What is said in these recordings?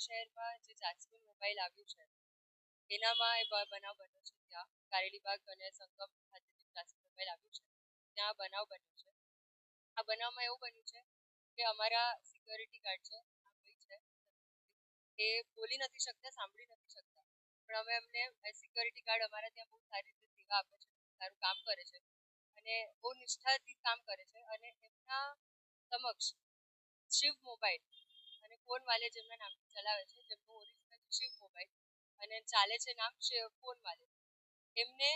શહેરમાં જે jasmine mobile આવ્યું છે, એનામાં એ બનાવ બન્યો છે ત્યાં. કારેલીબાગ અને સંગમ ખાતે જે જાસ્મિન મોબાઈલ આવ્યું છે, ત્યાં બનાવ બન્યો છે. આ બનાવમાં એવું બન્યું છે કે અમારા સિક્યોરિટી ગાર્ડ છે ભાઈ છે, એ બોલી નથી શકતા, સાંભળી નથી શકતા. પણ અમે એમને સિક્યોરિટી ગાર્ડ અમારા ત્યાં બહુ સારી રીતે સેવા આપે છે, સારું કામ કરે છે અને બહુ નિષ્ઠાથી કામ કરે છે અને એમના સમક્ષ શિવ મોબાઈલ ફોન જેમના નામ ચલાવે છે, જેમનું ઓરિજિનલ શિવ મોબાઈલ અને ચાલે છે નામ ફોન એમને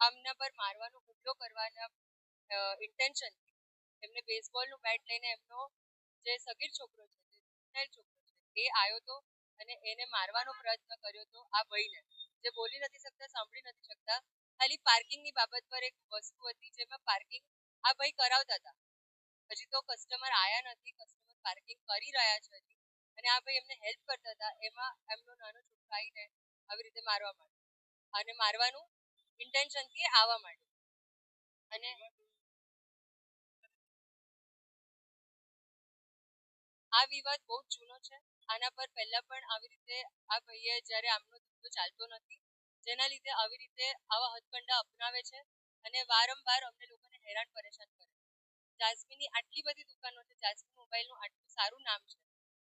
આમના પર મારવાનો, હુમલો કરવાના ઇન્ટેન્શન એમને બેઝબોલનું બેટ લઈને એમનો જે સગીર છોકરો છે, જે છોકરો છે, એ આવ્યો હતો અને એને મારવાનો પ્રયત્ન કર્યો હતો આ ભાઈને જે બોલી નથી શકતા, સાંભળી નથી શકતા. ખાલી પાર્કિંગની બાબત પર એક વસ્તુ હતી જેમાં પાર્કિંગ આ ભાઈ કરાવતા હતા. હજી તો કસ્ટમર આયા નથી પાર્કિંગ કરી રહ્યા છે હજી. અને આ ભાઈ એમને હેલ્પ કરતા હતા. એમાં એમનો નાનો છોકરો આવી રીતે મારવા માંડ્યો. અને મારવાનું ઇન્ટેન્શનથી આવવા માંડ્યું. અને આ વિવાદ બહુ જૂનો છે. આના પર પહેલા પણ આવી રીતે આ ભાઈએ જ્યારે આમનો ધંધો ચાલતો નથી, જેના લીધે આવી રીતે આવા હથકંડા અપનાવે છે અને વારંવાર અમને લોકોને હેરાન પરેશાન કરે જાસ્મીની આટલી બધી દુકાનો છે, જાસ્મીન મોબાઈલનું આટલું સારું નામ છે,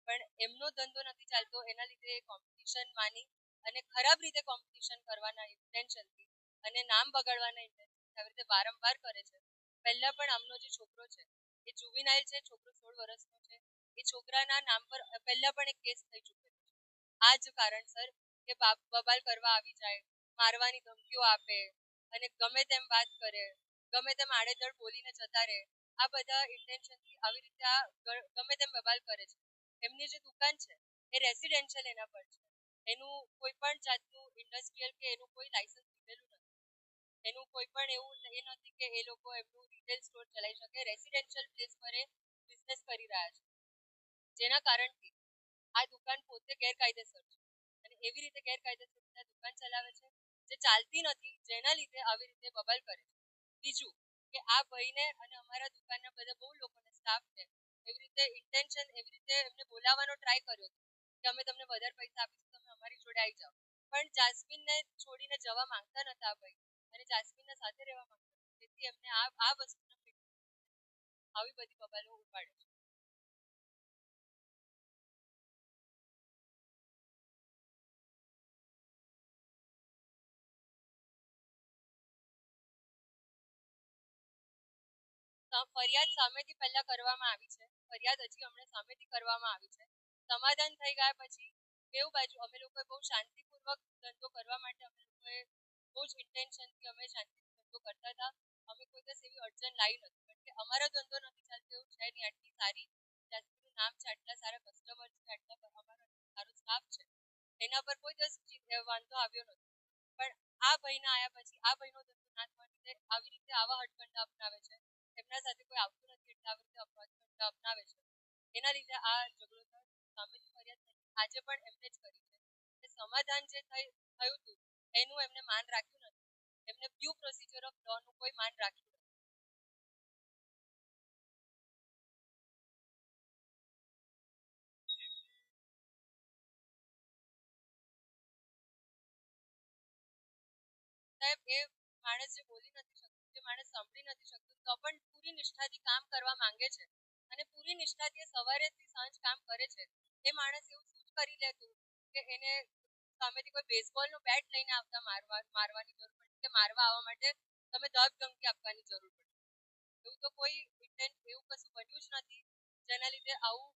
પણ એમનો ધંધો નથી ચાલતો, એના લીધે કોમ્પિટિશન માની અને ખરાબ રીતે કોમ્પિટિશન કરવાના ઇન્ટેન્શનથી અને નામ બગાડવાના ઇન્ટેન્શનથી આવી રીતે વારંવાર કરે છે. પહેલાં પણ આમનો જે છોકરો છે, એ જુવિનાઇલ છે, છોકરો સોળ વર્ષનો છે, એ છોકરાના નામ પર પહેલા પણ એક કેસ થઈ ચૂકેલો છે. આ જ કારણસર કે બબાલ કરવા આવી જાય, મારવાની ધમકીઓ આપે અને ગમે તેમ વાત કરે, ગમે તેમ આડેધડ બોલીને જતા રહે આ બધા ઇન્ટેન્શનથી આવી રીતે આ ગમે તેમ બબાલ કરે છે. એમની જે દુકાન છે, એ રેસિડેન્શિયલ એના પર છે. એનું કોઈ પણ જાતનું ઇન્ડસ્ટ્રીયલ કે એનું કોઈ લાયસન્સ લીધેલું નથી. એનું કોઈ પણ એવું એ નથી કે એ લોકો એમનું રિટેલ સ્ટોર ચલાવી શકે. રેસિડેન્શિયલ પ્લેસ પર એ બિઝનેસ કરી રહ્યા છે. જેના કારણથી આ દુકાન પોતે ગેરકાયદેસર છે. અને એવી રીતે ગેરકાયદેસર દુકાન ચલાવે છે, જે ચાલતી નથી, જેના લીધે આવી રીતે બબાલ કરે છે. બીજું કે આ ભાઈને અને અમારા દુકાનના બધા બહુ લોકોને સ્ટાફને એવી રીતે ઇન્ટેન્શન એવી રીતે એમને બોલાવવાનો ટ્રાય કર્યો કે અમે તમને વધારે પૈસા આપીશું, તમે અમારી જોડે આવી જાઓ. પણ જાસ્મીનને છોડીને જવા માંગતા નતા ભાઈ, અને જાસ્મીનના સાથે રહેવા માંગતા તેથી એમને આ આ વસ્તુના આવી બધી બબાલો ઉપાડે છે. ફરિયાદ સામેથી પહેલા કરવામાં આવી છે. ફરિયાદ હજી અમને સામેથી કરવામાં આવી છે. સમાધાન થઈ ગયા પછી બેઉ બાજુ અમે લોકોએ બહુ શાંતિપૂર્વક ધંધો કરવા માટે અમે લોકોએ બહુ જ ઇન્ટેન્શનથી અમે શાંતિથી ધંધો કરતા હતા. અમે કોઈ દિવસ એવી અડચણ લાવી નથી કારણ કે અમારો ધંધો નથી ચાલતો એવું છે નહીં. આટલી સારી જાસ્મીનું નામ છે, આટલા સારા કસ્ટમર છે, આટલા અમારો સારો સ્ટાફ છે. એના પર કોઈ દિવસ વાંધો આવ્યો નથી પણ આ ભાઈના આવ્યા પછી, આ ભાઈનો ધંધો ના થવા આવી રીતે આવા હટકંડા અપનાવે છે. એમના સાથે કોઈ આવતું નથી એટલે આવી રીતે અપવાદ અપનાવે છે. એના લીધે આ ઝઘડો થયો. સામેથી ફરિયાદ થઈ. આજે પણ એમને જ કરી છે. સમાધાન જે થયું હતું, એનું એમને માન રાખ્યું નથી. એમને ડ્યુ પ્રોસિજર ઓફ લોનું કોઈ માન રાખ્યું સાહેબ, એ માણસ જે બોલી નથી શકતું જે માણસ સાંભળી નથી શકતું, તો પણ પૂરી નિષ્ઠાથી કામ કરવા માંગે છે. અને પૂરી નિષ્ઠાથી સવારેથી સાંજ કામ કરે છે. એ માણસ એવું શું કરી લેતું કે એને સામેથી કોઈ બેઝબોલનું બેટ લઈને આવતા મારવા, મારવાની જરૂર પડે કે મારવા આવવા માટે તમે દસ ધમકી આપવાની જરૂર પડે. એવું તો કોઈ ઇન્ટેન્ટ એવું કશું બન્યું જ નથી. જેના લીધે આવું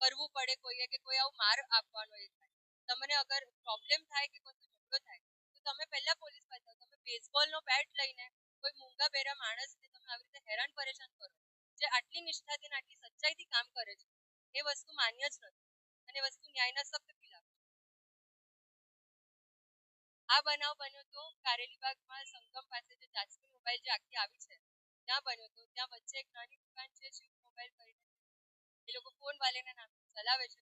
કરવું પડે કોઈએ કે કોઈ આવું માર આપવાનો એ થાય. તમને અગર પ્રોબ્લેમ થાય કે કોઈ ઝઘડો થાય, તો તમે પહેલા પોલીસ પાસે તમે બેઝબોલનો બેટ લઈને કોઈ મૂંગા બેરા માણસને તમે આવી રીતે હેરાન પરેશાન કરો, જે આટલી નિષ્ઠાથી આટલી સચ્ચાઈથી કામ કરે છે, એ વસ્તુ માન્ય જ નથી અને વસ્તુ ન્યાયના સખ્ત ખિલાફ આ બનાવ બન્યો તો કારેલીબાગમાં સંગમ પાસે જે જાસ્મીન મોબાઈલ જે આખી આવી છે, ત્યાં બન્યો તો, ત્યાં વચ્ચે એક નાની દુકાન છે શિવ મોબાઈલ કરીને એ લોકો ફોન વાલેના નામ ચલાવે છે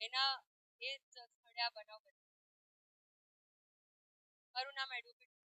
એના એ સ્થળે આ બનાવ બન્યો. મારું નામ એડવોકેટ